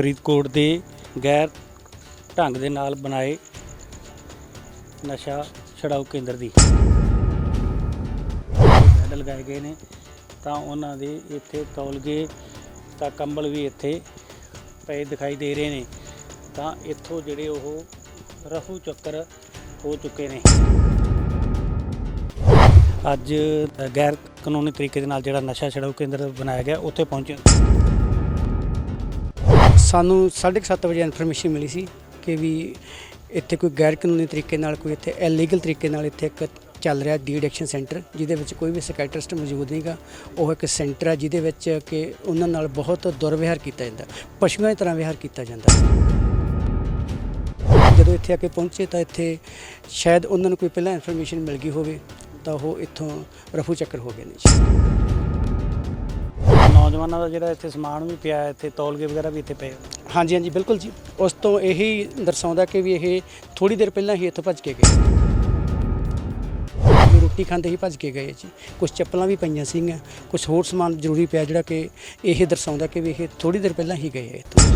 ਫਰੀਦਕੋਟ ਦੇ ਗੈਰ ਢੰਗ ਦੇ ਨਾਲ ਬਣਾਏ ਨਸ਼ਾ ਛਡਾਊ ਕੇਂਦਰ ਦੀ ਬੈਡ ਲਗਾਏ ਗਏ ਨੇ, ਤਾਂ ਉਹਨਾਂ ਦੇ ਇੱਥੇ ਤੌਲਗੇ ਤਾਂ ਕੰਬਲ ਵੀ ਇੱਥੇ ਪਏ ਦਿਖਾਈ ਦੇ ਰਹੇ ਨੇ, ਤਾਂ ਇੱਥੋਂ ਜਿਹੜੇ ਉਹ ਰਫੂ ਚੱਕਰ ਹੋ ਚੁੱਕੇ ਨੇ। ਅੱਜ ਗੈਰ ਕਾਨੂੰਨੀ ਤਰੀਕੇ ਦੇ ਨਾਲ ਜਿਹੜਾ ਨਸ਼ਾ ਛਡਾਊ ਕੇਂਦਰ ਬਣਾਇਆ ਗਿਆ, ਉੱਥੇ ਪਹੁੰਚੇ ਸਾਨੂੰ 7:30 ਵਜੇ ਇਨਫੋਰਮੇਸ਼ਨ ਮਿਲੀ ਸੀ ਕਿ ਵੀ ਇੱਥੇ ਕੋਈ ਗੈਰ ਕਾਨੂੰਨੀ ਤਰੀਕੇ ਨਾਲ ਕੋਈ ਇੱਥੇ ਇਲੀਗਲ ਤਰੀਕੇ ਨਾਲ ਇੱਥੇ ਇੱਕ ਚੱਲ ਰਿਹਾ ਡੀ ਐਡਿਕਸ਼ਨ ਸੈਂਟਰ ਜਿਹਦੇ ਵਿੱਚ ਕੋਈ ਵੀ ਸਾਈਕੈਟਰਿਸਟ ਮੌਜੂਦ ਨਹੀਂਗਾ ਉਹ ਇੱਕ ਸੈਂਟਰ ਆ ਜਿਹਦੇ ਵਿੱਚ ਕਿ ਉਹਨਾਂ ਨਾਲ ਬਹੁਤ ਦੁਰਵਿਹਾਰ ਕੀਤਾ ਜਾਂਦਾ, ਪਸ਼ੂਆਂ ਦੀ ਤਰ੍ਹਾਂ ਵਿਹਾਰ ਕੀਤਾ ਜਾਂਦਾ ਜਦੋਂ ਇੱਥੇ ਆ ਕੇ ਪਹੁੰਚੇ ਤਾਂ ਇੱਥੇ ਸ਼ਾਇਦ ਉਹਨਾਂ ਨੂੰ ਕੋਈ ਪਹਿਲਾਂ ਇਨਫੋਰਮੇਸ਼ਨ ਮਿਲ ਗਈ ਹੋਵੇ, ਤਾਂ ਉਹ ਇੱਥੋਂ ਰਫੂ ਚੱਕਰ ਹੋ ਗਏ ਨੇ ਨੌਜਵਾਨਾਂ ਦਾ ਜਿਹੜਾ ਇੱਥੇ ਸਮਾਨ ਵੀ ਪਿਆ ਹੈ, ਇੱਥੇ ਤੌਲਗੇ ਵਗੈਰਾ ਵੀ ਇੱਥੇ ਪਏ ਹਾਂਜੀ ਹਾਂਜੀ ਬਿਲਕੁਲ ਜੀ। ਉਸ ਤੋਂ ਇਹੀ ਦਰਸਾਉਂਦਾ ਕਿ ਵੀ ਇਹ ਥੋੜੀ ਦੇਰ ਪਹਿਲਾਂ ਹੀ ਇੱਥੋਂ ਭੱਜ ਕੇ ਗਏ। ਰੋਟੀ ਖਾਂਦੇ ਹੀ ਭੱਜ ਕੇ ਗਏ ਜੀ। ਕੁਝ ਚੱਪਲਾਂ ਵੀ ਪਈਆਂ ਸੀਗੀਆਂ ਕੁਝ ਹੋਰ ਸਮਾਨ ਜ਼ਰੂਰੀ ਪਿਆ ਜਿਹੜਾ ਕਿ ਇਹ ਦਰਸਾਉਂਦਾ ਕਿ ਵੀ ਇਹ ਥੋੜੀ ਦੇਰ ਪਹਿਲਾਂ ਹੀ ਗਏ ਇੱਥੋਂ।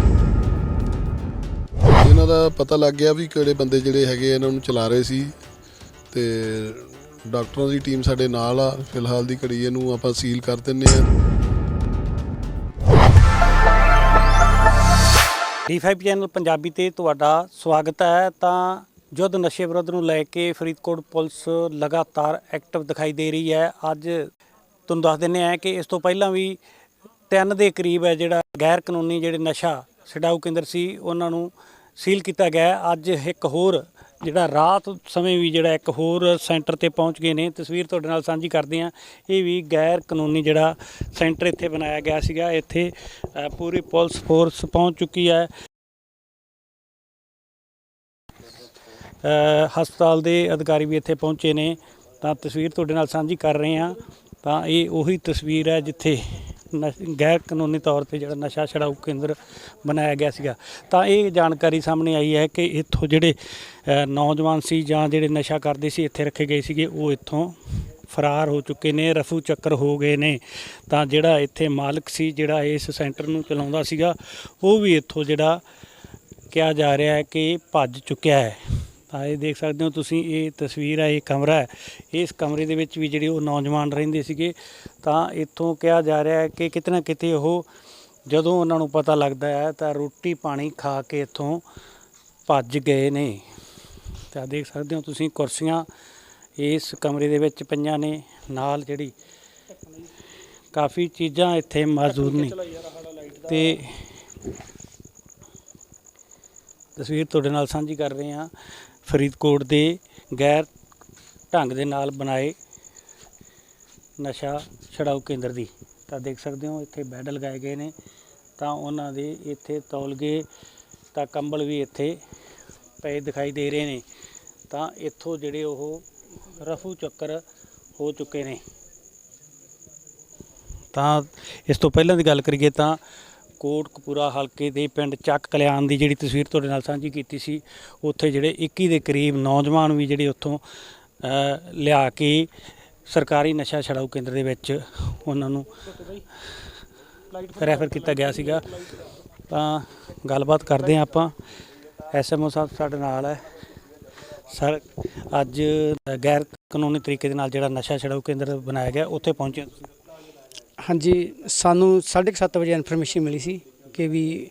ਇਹਨਾਂ ਦਾ ਪਤਾ ਲੱਗ ਗਿਆ ਵੀ ਕਿਹੜੇ ਬੰਦੇ ਜਿਹੜੇ ਹੈਗੇ ਇਹਨਾਂ ਨੂੰ ਚਲਾ ਰਹੇ ਸੀ ਤੇ ਡਾਕਟਰਾਂ ਦੀ ਟੀਮ ਸਾਡੇ ਨਾਲ ਆ। ਫਿਲਹਾਲ ਦੀ ਘੜੀ ਇਹਨੂੰ ਆਪਾਂ ਸੀਲ ਕਰ ਦਿੰਨੇ ਆ। D5 ਚੈਨਲ ਪੰਜਾਬੀ ਤੇ ਤੁਹਾਡਾ ਸਵਾਗਤ ਹੈ। ਤਾਂ ਯੁੱਧ ਨਸ਼ੇ ਵਿਰੁੱਧ ਨੂੰ ਲੈ ਕੇ ਫਰੀਦਕੋਟ ਪੁਲਿਸ ਲਗਾਤਾਰ ਐਕਟਿਵ ਦਿਖਾਈ ਦੇ ਰਹੀ ਹੈ। ਅੱਜ ਤੁਹਾਨੂੰ ਦੱਸ ਦਿੰਨੇ ਆ ਕਿ ਇਸ ਤੋਂ ਪਹਿਲਾਂ ਵੀ ਤਿੰਨ ਦੇ ਕਰੀਬ ਹੈ ਜਿਹੜਾ ਗੈਰ ਕਾਨੂੰਨੀ ਜਿਹੜੇ ਨਸ਼ਾ ਛਡਾਊ ਕੇਂਦਰ ਸੀ, ਉਹਨਾਂ ਨੂੰ ਸੀਲ ਕੀਤਾ ਗਿਆ ਅੱਜ ਇੱਕ ਹੋਰ ਜਿਹੜਾ ਰਾਤ ਸਮੇਂ ਵੀ ਜਿਹੜਾ ਇੱਕ ਹੋਰ ਸੈਂਟਰ ਤੇ ਪਹੁੰਚ ਗਏ ਨੇ, ਤਸਵੀਰ ਤੁਹਾਡੇ ਨਾਲ ਸਾਂਝੀ ਕਰਦੇ ਹਾਂ। ਇਹ ਵੀ ਗੈਰ ਕਾਨੂੰਨੀ ਜਿਹੜਾ ਸੈਂਟਰ ਇੱਥੇ ਬਣਾਇਆ ਗਿਆ ਸੀਗਾ, ਇੱਥੇ ਪੂਰੀ ਪੁਲਿਸ ਫੋਰਸ ਪਹੁੰਚ ਚੁੱਕੀ ਹੈ। ਹਸਪਤਾਲ ਦੇ ਅਧਿਕਾਰੀ ਵੀ ਇੱਥੇ ਪਹੁੰਚੇ ਨੇ। ਤਾਂ ਤਸਵੀਰ ਤੁਹਾਡੇ ਨਾਲ ਸਾਂਝੀ ਕਰ ਰਹੇ ਹਾਂ। ਤਾਂ ਇਹ ਉਹੀ ਤਸਵੀਰ ਹੈ ਜਿੱਥੇ ਨਸ਼- ਗੈਰ ਕਾਨੂੰਨੀ ਤੌਰ ਤੇ ਜਿਹੜਾ ਨਸ਼ਾ ਛਡਾਊ ਕੇਂਦਰ ਬਣਾਇਆ ਗਿਆ ਸੀਗਾ। ਤਾਂ ਇਹ ਜਾਣਕਾਰੀ ਸਾਹਮਣੇ ਆਈ ਹੈ ਕਿ ਇੱਥੋਂ ਜਿਹੜੇ ਅ, ਨੌਜਵਾਨ ਸੀ ਜਾਂ ਜਿਹੜੇ ਨਸ਼ਾ ਕਰਦੇ ਸੀ ਇੱਥੇ ਰੱਖੇ ਗਏ ਸੀਗੇ। ਉਹ ਇੱਥੋਂ ਫਰਾਰ ਹੋ ਚੁੱਕੇ ਨੇ ਰਫੂ ਚੱਕਰ ਹੋ ਗਏ ਨੇ। ਤਾਂ ਜਿਹੜਾ ਇੱਥੇ ਮਾਲਕ ਸੀ ਜਿਹੜਾ ਇਸ ਸੈਂਟਰ ਨੂੰ ਚਲਾਉਂਦਾ ਸੀਗਾ ਉਹ ਵੀ ਇੱਥੋਂ ਜਿਹੜਾ ਕਿਹਾ ਜਾ ਰਿਹਾ ਹੈ ਕਿ ਭੱਜ ਚੁੱਕਿਆ ਹੈ। ਤਾਂ ਇਹ ਦੇਖ ਸਕਦੇ ਹੋ ਤੁਸੀਂ, ਇਹ ਤਸਵੀਰ ਹੈ ਇਹ ਕਮਰਾ ਹੈ। ਇਸ ਕਮਰੇ ਦੇ ਵਿੱਚ ਵੀ ਜਿਹੜੇ ਉਹ ਨੌਜਵਾਨ ਰਹਿੰਦੇ ਸੀਗੇ, ਤਾਂ ਇੱਥੋਂ ਕਿਹਾ ਜਾ ਰਿਹਾ ਹੈ ਕਿ ਕਿਤੇ ਨਾ ਕਿਤੇ ਉਹ ਜਦੋਂ ਉਹਨਾਂ ਨੂੰ ਪਤਾ ਲੱਗਦਾ ਹੈ, ਤਾਂ ਰੋਟੀ ਪਾਣੀ ਖਾ ਕੇ ਇੱਥੋਂ ਭੱਜ ਗਏ ਨੇ। ਤਾਂ ਦੇਖ ਸਕਦੇ ਹੋ ਤੁਸੀਂ ਕੁਰਸੀਆਂ ਇਸ ਕਮਰੇ ਦੇ ਵਿੱਚ ਪਈਆਂ ਨੇ, ਨਾਲ ਜਿਹੜੀ ਕਾਫੀ ਚੀਜ਼ਾਂ ਇੱਥੇ ਮੌਜੂਦ ਨੇ। ਤੇ ਤਸਵੀਰ ਤੁਹਾਡੇ ਨਾਲ ਸਾਂਝੀ ਕਰ ਰਹੇ ਹਾਂ। ਫਰੀਦਕੋਟ ਦੇ ਗੈਰ ਢੰਗ ਦੇ ਨਾਲ ਬਣਾਏ ਨਸ਼ਾ ਛਡਾਊ ਕੇਂਦਰ ਦੀ। ਤਾਂ ਦੇਖ ਸਕਦੇ ਹੋ, ਇੱਥੇ ਬੈੱਡ ਲਗਾਏ ਗਏ ਨੇ। ਤਾਂ ਉਹਨਾਂ ਦੇ ਇੱਥੇ ਤੌਲਗੇ ਤਾਂ ਕੰਬਲ ਵੀ ਇੱਥੇ ਪਏ ਦਿਖਾਈ ਦੇ ਰਹੇ ਨੇ। ਤਾਂ ਇੱਥੋਂ ਜਿਹੜੇ ਉਹ ਰਫੂ ਚੱਕਰ ਹੋ ਚੁੱਕੇ ਨੇ। ਤਾਂ ਇਸ ਤੋਂ ਪਹਿਲਾਂ ਦੀ ਗੱਲ ਕਰੀਏ ਤਾਂ ਕੋਟਕਪੂਰਾ ਹਲਕੇ ਦੇ ਪਿੰਡ ਚੱਕ ਕਲਿਆਣ ਦੀ ਜਿਹੜੀ ਤਸਵੀਰ ਤੁਹਾਡੇ ਨਾਲ ਸਾਂਝੀ ਕੀਤੀ ਸੀ, ਉੱਥੇ ਜਿਹੜੇ 21 ਦੇ ਕਰੀਬ ਨੌਜਵਾਨ ਵੀ ਜਿਹੜੇ ਉੱਥੋਂ ਲਿਆ ਕੇ ਸਰਕਾਰੀ ਨਸ਼ਾ ਛਡਾਊ ਕੇਂਦਰ ਦੇ ਵਿੱਚ ਉਹਨਾਂ ਨੂੰ ਰੈਫਰ ਕੀਤਾ ਗਿਆ ਸੀਗਾ। ਤਾਂ ਗੱਲਬਾਤ ਕਰਦੇ ਹਾਂ ਆਪਾਂ। ਐਸਐਮਓ ਸਾਹਿਬ ਸਾਡੇ ਨਾਲ ਹੈ। ਸਰ, ਅੱਜ ਗੈਰ ਕਾਨੂੰਨੀ ਤਰੀਕੇ ਦੇ ਨਾਲ ਜਿਹੜਾ ਨਸ਼ਾ ਛਡਾਊ ਕੇਂਦਰ ਬਣਾਇਆ ਗਿਆ, ਉੱਥੇ ਪਹੁੰਚੇ ਹਾਂਜੀ, ਸਾਨੂੰ 7:30 ਵਜੇ ਇਨਫੋਰਮੇਸ਼ਨ ਮਿਲੀ ਸੀ ਕਿ ਵੀ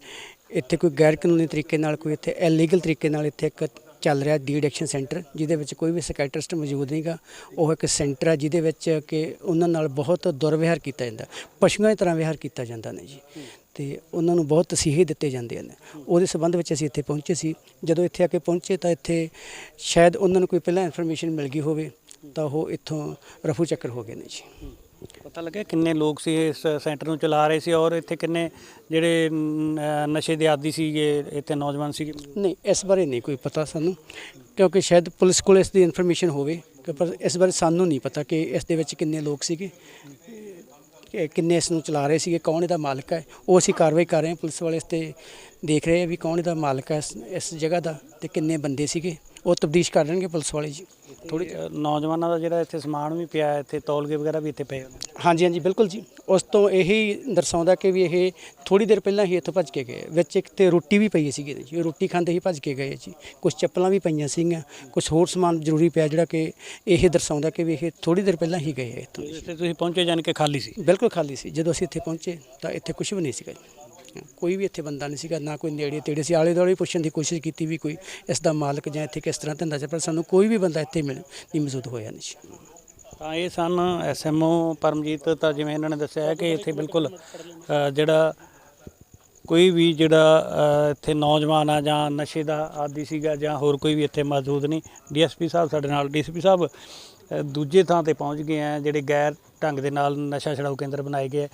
ਇੱਥੇ ਕੋਈ ਗੈਰ ਕਾਨੂੰਨੀ ਤਰੀਕੇ ਨਾਲ ਕੋਈ ਇੱਥੇ ਇਲੀਗਲ ਤਰੀਕੇ ਨਾਲ ਇੱਥੇ ਇੱਕ ਚੱਲ ਰਿਹਾ ਡੀ ਐਡਿਕਸ਼ਨ ਸੈਂਟਰ ਜਿਹਦੇ ਵਿੱਚ ਕੋਈ ਵੀ ਸਾਈਕੈਟਰਿਸਟ ਮੌਜੂਦ ਨਹੀਂਗਾ ਉਹ ਇੱਕ ਸੈਂਟਰ ਹੈ ਜਿਹਦੇ ਵਿੱਚ ਕਿ ਉਹਨਾਂ ਨਾਲ ਬਹੁਤ ਦੁਰਵਿਹਾਰ ਕੀਤਾ ਜਾਂਦਾ। ਪਸ਼ੂਆਂ ਦੀ ਤਰ੍ਹਾਂ ਵਿਹਾਰ ਕੀਤਾ ਜਾਂਦਾ ਨੇ ਜੀ। ਤੇ ਉਹਨਾਂ ਨੂੰ ਬਹੁਤ ਤਸੀਹੇ ਦਿੱਤੇ ਜਾਂਦੇ ਹਨ ਉਹਦੇ ਸੰਬੰਧ ਵਿੱਚ ਅਸੀਂ ਇੱਥੇ ਪਹੁੰਚੇ ਸੀ। ਜਦੋਂ ਇੱਥੇ ਆ ਕੇ ਪਹੁੰਚੇ ਤਾਂ ਇੱਥੇ ਸ਼ਾਇਦ ਉਹਨਾਂ ਨੂੰ ਕੋਈ ਪਹਿਲਾਂ ਇਨਫੋਰਮੇਸ਼ਨ ਮਿਲ ਗਈ ਹੋਵੇ ਤਾਂ ਉਹ ਇੱਥੋਂ ਰਫੂ ਚੱਕਰ ਹੋ ਗਏ ਨੇ ਜੀ। ਪਤਾ ਲੱਗਿਆ ਕਿੰਨੇ ਲੋਕ ਸੀ ਇਸ ਸੈਂਟਰ ਨੂੰ ਚਲਾ ਰਹੇ ਸੀ ਔਰ ਇੱਥੇ ਕਿੰਨੇ ਜਿਹੜੇ ਨ- ਨਸ਼ੇ ਦੇ ਆਦੀ ਸੀਗੇ ਇੱਥੇ ਨੌਜਵਾਨ ਸੀਗੇ ਨਹੀਂ, ਇਸ ਬਾਰੇ ਨਹੀਂ ਕੋਈ ਪਤਾ ਸਾਨੂੰ, ਕਿਉਂਕਿ ਸ਼ਾਇਦ ਪੁਲਿਸ ਕੋਲ ਇਸ ਦੀ ਇਨਫੋਰਮੇਸ਼ਨ ਹੋਵੇ, ਕਿ ਪਰ ਇਸ ਬਾਰੇ ਸਾਨੂੰ ਨਹੀਂ ਪਤਾ ਕਿ ਇਸ ਦੇ ਵਿੱਚ ਕਿੰਨੇ ਲੋਕ ਸੀਗੇ, ਕਿ ਕਿੰਨੇ ਇਸ ਨੂੰ ਚਲਾ ਰਹੇ ਸੀਗੇ, ਕੌਣ ਇਹਦਾ ਮਾਲਕ ਹੈ, ਉਹ ਅਸੀਂ ਕਾਰਵਾਈ ਕਰ ਰਹੇ ਹਾਂ, ਪੁਲਿਸ ਵਾਲੇ ਇਸ ਤੇ ਦੇਖ ਰਹੇ ਆ ਵੀ ਕੌਣ ਇਹਦਾ ਮਾਲਕ ਹੈ ਇਸ- ਇਸ ਜਗ੍ਹਾ ਦਾ, ਤੇ ਕਿੰਨੇ ਬੰਦੇ ਸੀਗੇ। ਉਹ ਤਬਦੀਸ਼ ਕਰ ਲੈਣਗੇ ਪੁਲਿਸ ਵਾਲੇ ਜੀ। ਥੋੜੀ ਨੌਜਵਾਨਾਂ ਦਾ ਜਿਹੜਾ ਇੱਥੇ ਸਮਾਨ ਵੀ ਪਿਆ ਹੈ, ਇੱਥੇ ਤੌਲਗੇ ਵਗੈਰਾ ਵੀ ਇੱਥੇ ਪਏ ਹੋਏ ਨੇ ਹਾਂਜੀ ਹਾਂਜੀ ਬਿਲਕੁਲ ਜੀ। ਉਸ ਤੋਂ ਇਹੀ ਦਰਸਾਉਂਦਾ ਕਿ ਵੀ ਇਹ ਥੋੜੀ ਦੇਰ ਪਹਿਲਾਂ ਹੀ ਇੱਥੋਂ ਭੱਜ ਕੇ ਗਏ। ਵਿੱਚ ਇੱਕ ਤੇ ਰੋਟੀ ਵੀ ਪਈ ਸੀਗੀ ਜੀ ਰੋਟੀ ਖਾਂਦੇ ਹੀ ਭੱਜ ਕੇ ਗਏ ਜੀ। ਕੁਝ ਚੱਪਲਾਂ ਵੀ ਪਈਆਂ ਸੀਗੀਆਂ ਕੁਝ ਹੋਰ ਸਮਾਨ ਜ਼ਰੂਰੀ ਪਿਆ ਜਿਹੜਾ ਕਿ ਇਹ ਦਰਸਾਉਂਦਾ ਕਿ ਵੀ ਇਹ ਥੋੜੀ ਦੇਰ ਪਹਿਲਾਂ ਹੀ ਗਏ ਇੱਥੋਂ। ਇੱਥੇ ਤੁਸੀਂ ਪਹੁੰਚੇ ਜਾਣ ਕੇ ਖਾਲੀ ਸੀ? ਬਿਲਕੁਲ ਖਾਲੀ ਸੀ। ਜਦੋਂ ਅਸੀਂ ਇੱਥੇ ਪਹੁੰਚੇ ਤਾਂ ਇੱਥੇ ਕੁਝ ਵੀ ਨਹੀਂ ਸੀਗਾ ਜੀ। ਕੋਈ ਵੀ ਇੱਥੇ ਬੰਦਾ ਨਹੀਂ ਸੀਗਾ, ਨਾ ਕੋਈ ਨੇੜੇ ਤੇੜੇ ਸੀ। ਆਲੇ ਦੁਆਲੇ ਪੁੱਛਣ ਦੀ ਕੋਸ਼ਿਸ਼ ਕੀਤੀ ਵੀ ਕੋਈ ਇਸ ਦਾ ਮਾਲਕ ਜਾਂ ਇੱਥੇ ਕਿਸ ਤਰ੍ਹਾਂ ਧੰਦਾ ਚੱਲ ਪਰ ਸਾਨੂੰ ਕੋਈ ਵੀ ਬੰਦਾ ਇੱਥੇ ਮਿਲ ਨਹੀਂ ਮੌਜੂਦ ਹੋਇਆ ਨਹੀਂ ਜੀ ਤਾਂ ਇਹ ਸਨ ਐਸਐਮਓ ਪਰਮਜੀਤ, ਤਾਂ ਜਿਵੇਂ ਇਹਨਾਂ ਨੇ ਦੱਸਿਆ ਕਿ ਇੱਥੇ ਬਿਲਕੁਲ ਜਿਹੜਾ ਕੋਈ ਵੀ ਜਿਹੜਾ ਅ, ਇੱਥੇ ਨੌਜਵਾਨ ਆ ਜਾਂ ਨਸ਼ੇ ਦਾ ਆਦੀ ਸੀਗਾ ਜਾਂ ਹੋਰ ਕੋਈ ਵੀ ਇੱਥੇ ਮੌਜੂਦ ਨਹੀਂ ਡੀਐਸਪੀ ਸਾਹਿਬ ਸਾਡੇ ਨਾਲ ਡੀਐਸਪੀ ਸਾਹਿਬ ਅ, ਦੂਜੇ ਥਾਂ ਤੇ ਪਹੁੰਚ ਗਏ ਆ ਜਿਹੜੇ ਗੈਰ ਢੰਗ ਦੇ ਨਾਲ ਨਸ਼ਾ ਛਡਾਊ ਕੇਂਦਰ ਬਣਾਏ ਗਏ ਆ।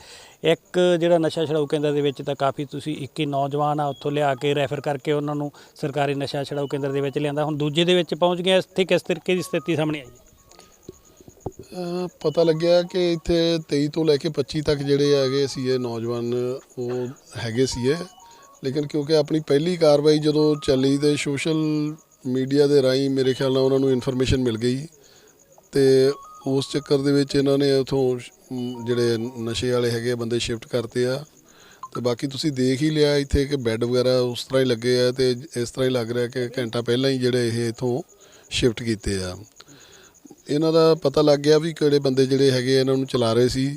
ਇੱਕ ਜਿਹੜਾ ਨਸ਼ਾ ਛਡਾਊ ਕੇਂਦਰ ਦੇ ਵਿੱਚ ਤਾਂ ਕਾਫੀ ਤੁਸੀਂ 21 ਨੌਜਵਾਨ ਆ ਉੱਥੋਂ ਲਿਆ ਕੇ ਰੈਫਰ ਕਰਕੇ ਉਹਨਾਂ ਨੂੰ ਸਰਕਾਰੀ ਨਸ਼ਾ ਛਡਾਊ ਕੇਂਦਰ ਦੇ ਵਿੱਚ ਲਿਆਂਦਾ ਹੁਣ ਦੂਜੇ ਦੇ ਵਿੱਚ ਪਹੁੰਚ ਗਏ ਆ। ਇੱਥੇ ਕਿਸ ਤਰੀਕੇ ਦੀ ਸਥਿਤੀ ਸਾਹਮਣੇ ਆਈ ਹੈ ਪਤਾ ਲੱਗਿਆ ਕਿ ਇੱਥੇ 23 ਤੋਂ ਲੈ ਕੇ 25 ਤੱਕ ਜਿਹੜੇ ਹੈਗੇ ਸੀਏ ਨੌਜਵਾਨ ਉਹ ਹੈਗੇ ਸੀਏ ਲੇਕਿਨ ਕਿਉਂਕਿ ਆਪਣੀ ਪਹਿਲੀ ਕਾਰਵਾਈ ਜਦੋਂ ਚੱਲੀ ਤੇ ਸੋਸ਼ਲ ਮੀਡੀਆ ਦੇ ਰਾਹੀਂ ਮੇਰੇ ਖਿਆਲ ਨਾਲ ਉਹਨਾਂ ਨੂੰ ਇਨਫੋਰਮੇਸ਼ਨ ਮਿਲ ਗਈ। ਤੇ ਉਸ ਚੱਕਰ ਦੇ ਵਿੱਚ ਇਹਨਾਂ ਨੇ ਉਥੋਂ ਜਿਹੜੇ ਨਸ਼ੇ ਵਾਲੇ ਹੈਗੇ ਆ, ਬੰਦੇ ਸ਼ਿਫਟ ਕਰਤੇ ਆ। ਤੇ ਬਾਕੀ ਤੁਸੀਂ ਦੇਖ ਹੀ ਲਿਆ ਇੱਥੇ ਕਿ ਬੈੱਡ ਵਗੈਰਾ ਉਸ ਤਰ੍ਹਾਂ ਹੀ ਲੱਗੇ ਆ ਤੇ ਇਸ ਤਰ੍ਹਾਂ ਹੀ ਲੱਗ ਰਿਹਾ ਕਿ ਘੰਟਾ ਪਹਿਲਾਂ ਹੀ ਜਿਹੜੇ ਇਹ ਇਥੋਂ ਸ਼ਿਫਟ ਕੀਤੇ ਆ। ਇਹਨਾਂ ਦਾ ਪਤਾ ਲੱਗ ਗਿਆ ਵੀ ਕਿਹੜੇ ਬੰਦੇ ਜਿਹੜੇ ਹੈਗੇ ਇਹਨਾਂ ਨੂੰ ਚਲਾ ਰਹੇ ਸੀ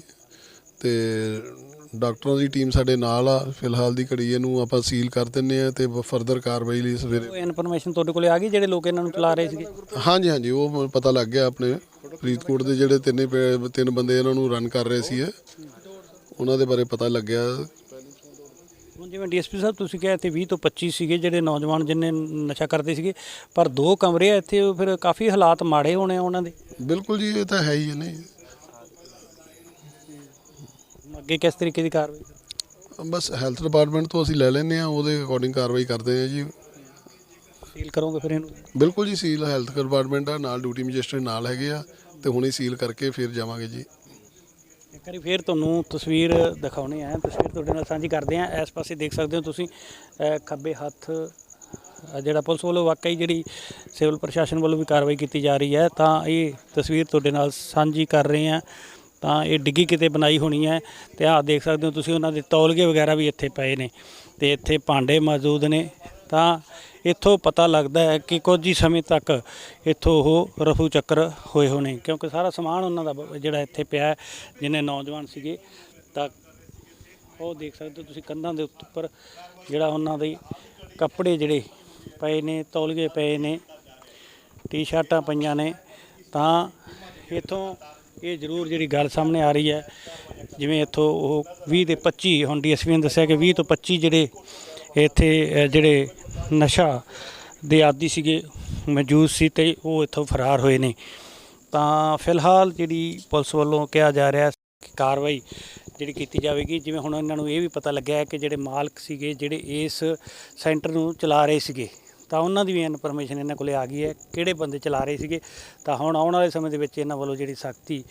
ਤੇ ਡਾਕਟਰਾਂ ਦੀ ਟੀਮ ਸਾਡੇ ਨਾਲ ਆ। ਫਿਲਹਾਲ ਦੀ ਘੜੀ ਇਹਨੂੰ ਆਪਾਂ ਸੀਲ ਕਰ ਦਿੰਨੇ ਆ ਤੇ ਫਰਦਰ ਕਾਰਵਾਈ ਲਈ ਸਵੇਰੇ ਕੋਈ ਇਨਫੋਰਮੇਸ਼ਨ ਤੁਹਾਡੇ ਕੋਲੇ ਆ ਗਈ ਜਿਹੜੇ ਲੋਕ ਇਹਨਾਂ ਨੂੰ ਚਲਾ ਰਹੇ ਸੀਗੇ? ਹਾਂਜੀ ਹਾਂਜੀ ਉਹ ਪਤਾ ਲੱਗ ਗਿਆ ਆਪਣੇ ਫਰੀਦਕੋਟ ਦੇ ਜਿਹੜੇ ਤਿੰਨੇ ਪੇ- ਤਿੰਨ ਬੰਦੇ ਇਹਨਾਂ ਨੂੰ ਰਨ ਕਰ ਰਹੇ ਸੀ ਇਹ, ਉਹਨਾਂ ਦੇ ਬਾਰੇ ਪਤਾ ਲੱਗਿਆ ਜਿਵੇਂ ਡੀਐਸਪੀ ਸਾਹਿਬ ਤੁਸੀਂ ਕਿਹਾ ਇੱਥੇ 20 ਤੋਂ 25 ਸੀਗੇ ਜਿਹੜੇ ਨੌਜਵਾਨ ਜਿੰਨੇ ਨਸ਼ਾ ਕਰਦੇ ਸੀਗੇ ਪਰ ਦੋ ਕਮਰੇ ਆ ਇੱਥੇ ਉਹ ਫਿਰ ਕਾਫੀ ਹਾਲਾਤ ਮਾੜੇ ਹੋਣੇ ਆ ਉਹਨਾਂ ਦੇ। ਬਿਲਕੁਲ ਜੀ ਇਹ ਤਾਂ ਹੈ ਹੀ ਨਹੀਂ ਅੱਗੇ ਕਿਸ ਤਰੀਕੇ ਦੀ ਕਾਰਵਾਈ ਬਸ ਹੈਲਥ ਡਿਪਾਰਟਮੈਂਟ ਤੋਂ ਅਸੀਂ ਲੈ ਲੈਂਦੇ ਆ ਉਹਦੇ ਅਕੋਰਡਿੰਗ ਕਾਰਵਾਈ ਕਰਦੇ ਆ ਜੀ। ਸੀਲ ਕਰੋਗੇ ਫਿਰ ਇਹਨੂੰ? ਬਿਲਕੁਲ ਜੀ ਸੀਲ ਹੈਲਥ ਡਿਪਾਰਟਮੈਂਟ ਆ ਨਾਲ ਡਿਊਟੀ ਮੈਜਿਸਟਰੇਟ ਨਾਲ ਹੈਗੇ ਆ ਤੇ ਹੁਣੇ ਸੀਲ ਕਰਕੇ ਫਿਰ ਜਾਵਾਂਗੇ ਜੀ। ਇੱਕ ਵਾਰੀ ਫਿਰ ਤੁਹਾਨੂੰ ਤਸਵੀਰ ਦਿਖਾਉਣੀ ਹੈ। ਤਸਵੀਰ ਤੁਹਾਡੇ ਨਾਲ ਸਾਂਝੀ ਕਰਦੇ ਆ ਇਸ ਪਾਸੇ ਦੇਖ ਸਕਦੇ ਹੋ ਤੁਸੀਂ ਖੱਬੇ ਹੱਥ ਜਿਹੜਾ ਪੁਲਿਸ ਵੱਲੋਂ ਵਾਕਈ ਜਿਹੜੀ ਸਿਵਲ ਪ੍ਰਸ਼ਾਸਨ ਵੱਲੋਂ ਵੀ ਕਾਰਵਾਈ ਕੀਤੀ ਜਾ ਰਹੀ ਹੈ, ਤਾਂ ਇਹ ਤਸਵੀਰ ਤੁਹਾਡੇ ਨਾਲ ਸਾਂਝੀ ਕਰ ਰਹੇ ਆ ਤਾਂ ਇਹ ਡਿੱਗੀ ਕਿਤੇ ਬਣਾਈ ਹੋਣੀ ਹੈ ਤੇ ਆਹ ਦੇਖ ਸਕਦੇ ਹੋ ਤੁਸੀਂ, ਉਹਨਾਂ ਦੇ ਤੌਲਗੇ ਵਗੈਰਾ ਵੀ ਇੱਥੇ ਪਏ ਨੇ ਤੇ ਇੱਥੇ ਭਾਂਡੇ ਮੌਜੂਦ ਨੇ। ਤਾਂ ਇੱਥੋਂ ਪਤਾ ਲੱਗਦਾ ਹੈ ਕਿ ਕੁਝ ਹੀ ਸਮੇਂ ਤੱਕ ਇੱਥੋਂ ਉਹ ਰਫੂ ਚੱਕਰ ਹੋਏ ਹੋਣੇ ਕਿਉਂਕਿ ਸਾਰਾ ਸਮਾਨ ਉਹਨਾਂ ਦਾ ਬ- ਜਿਹੜਾ ਇੱਥੇ ਪਿਆ ਹੈ, ਜਿੰਨੇ ਨੌਜਵਾਨ ਸੀਗੇ ਤਾਂ ਉਹ ਦੇਖ ਸਕਦੇ ਹੋ ਤੁਸੀਂ ਕੰਧਾਂ ਦੇ ਉੱਪਰ ਜਿਹੜਾ ਉਹਨਾਂ ਦੇ ਕੱਪੜੇ ਜਿਹੜੇ ਪਏ ਨੇ ਤੌਲੀਏ ਪਏ ਨੇ ਟੀ-ਸ਼ਰਟਾਂ ਪਈਆਂ ਨੇ ਤਾਂ ਇਥੋਂ ਇਹ ਜ਼ਰੂਰ ਜਿਹੜੀ ਗੱਲ ਸਾਹਮਣੇ ਆ ਰਹੀ ਹੈ ਜਿਵੇਂ ਇੱਥੋਂ ਉਹ 20 ਦੇ 25 ਹੁਣ ਡੀਐਸਪੀ ਨੇ ਦੱਸਿਆ ਕਿ 20 ਤੋਂ 25 ਜਿਹੜੇ ਇੱਥੇ ਅ, ਜਿਹੜੇ ਨਸ਼ਾ ਦੇ ਆਦੀ ਸੀਗੇ ਮੌਜੂਦ ਸੀ ਤੇ ਉਹ ਇੱਥੋਂ ਫਰਾਰ ਹੋਏ ਨੇ। ਤਾਂ ਫਿਲਹਾਲ ਜਿਹੜੀ ਪੁਲਿਸ ਵੱਲੋਂ ਕਿਹਾ ਜਾ ਰਿਹਾ ਕਾਰਵਾਈ ਜਿਹੜੀ ਕੀਤੀ ਜਾਵੇਗੀ, ਜਿਵੇਂ ਹੁਣ ਇਹਨਾਂ ਨੂੰ ਇਹ ਵੀ ਪਤਾ ਲੱਗਿਆ ਹੈ ਕਿ ਜਿਹੜੇ ਮਾਲਕ ਸੀਗੇ, ਜਿਹੜੇ ਇਸ ਸੈਂਟਰ ਨੂੰ ਚਲਾ ਰਹੇ ਸੀਗੇ, ਤਾਂ ਉਹਨਾਂ ਦੀ ਵੀ ਇਨਫੋਰਮੇਸ਼ਨ ਇਹਨਾਂ ਕੋਲੇ ਆ ਗਈ ਹੈ, ਕਿਹੜੇ ਬੰਦੇ ਚਲਾ ਰਹੇ ਸੀਗੇ। ਤਾਂ ਹੁਣ ਆਉਣ ਵਾਲੇ ਸਮੇਂ ਦੇ ਵਿੱਚ ਇਹਨਾਂ ਵੱਲੋਂ ਜਿਹੜੀ ਸਖਤੀ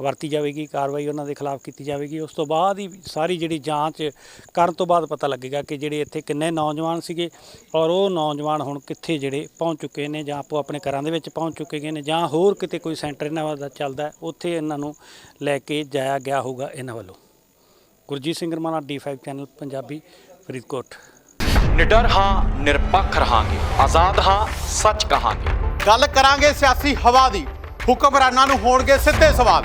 ਵਰਤੀ ਜਾਵੇਗੀ ਕਾਰਵਾਈ ਉਹਨਾਂ ਦੇ ਖਿਲਾਫ ਕੀਤੀ ਜਾਵੇਗੀ। ਉਸ ਤੋਂ ਬਾਅਦ ਹੀ ਸਾਰੀ ਜਿਹੜੀ ਜਾਂਚ ਕਰਨ ਤੋਂ ਬਾਅਦ ਪਤਾ ਲੱਗੇਗਾ ਕਿ ਜਿਹੜੇ ਇੱਥੇ ਕਿੰਨੇ ਨੌਜਵਾਨ ਸੀਗੇ ਔਰ ਉਹ ਨੌਜਵਾਨ ਹੁਣ ਕਿੱਥੇ ਜਿਹੜੇ ਪਹੁੰਚ ਚੁੱਕੇ ਨੇ ਜਾਂ ਆਪੋ ਆਪਣੇ ਘਰਾਂ ਦੇ ਵਿੱਚ ਪਹੁੰਚ ਚੁੱਕੇ ਗਏ ਨੇ ਜਾਂ ਹੋਰ ਕਿਤੇ ਕੋਈ ਸੈਂਟਰ ਇਹਨਾਂ ਦਾ ਚੱਲਦਾ ਹੈ, ਉੱਥੇ ਇਹਨਾਂ ਨੂੰ ਲੈ ਕੇ ਜਾਇਆ ਗਿਆ ਹੋਊਗਾ ਇਹਨਾਂ ਵੱਲੋਂ। Gurjeet Singh Ramana D5 channel Punjabi Faridkot. ਨਿਡਰ ਹਾਂ ਨਿਰਪੱਖ ਰਹਾਂਗੇ। ਆਜ਼ਾਦ ਹਾਂ ਸੱਚ ਕਹਾਂਗੇ। ਗੱਲ ਕਰਾਂਗੇ ਸਿਆਸੀ ਹਵਾ ਦੀ। ਹੁਕਮਰਾਨਾਂ ਨੂੰ ਹੋਣਗੇ ਸਿੱਧੇ ਸਵਾਲ।